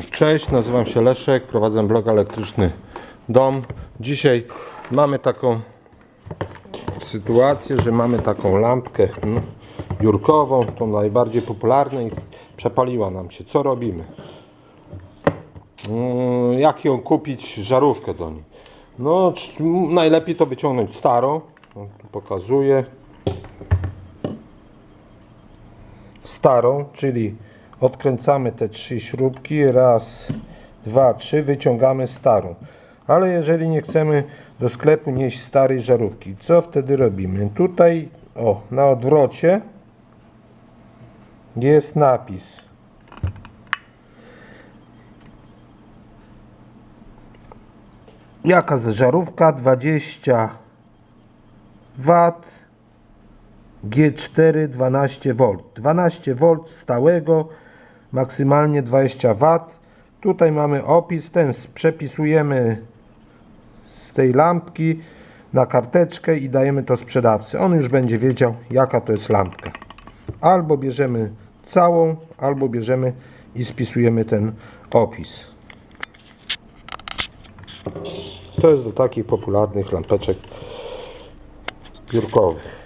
Cześć, nazywam się Leszek, prowadzę blog elektryczny Dom. Dzisiaj mamy taką sytuację, że mamy taką lampkę no, biurkową, tą najbardziej popularną i przepaliła nam się. Co robimy? Mm, Jak ją kupić, żarówkę do niej? No, najlepiej to wyciągnąć starą. Pokazuję. starą, czyli odkręcamy te trzy śrubki, raz, dwa, trzy, wyciągamy starą. Ale jeżeli nie chcemy do sklepu nieść starej żarówki, co wtedy robimy? Tutaj, o, na odwrocie jest napis. Jaka żarówka? 20 W G4 12V. 12V stałego, maksymalnie 20W. Tutaj mamy opis, ten przepisujemy z tej lampki na karteczkę i dajemy to sprzedawcy. On już będzie wiedział, jaka to jest lampka. Albo bierzemy całą, albo bierzemy i spisujemy ten opis. To jest do takich popularnych lampeczek biurkowych.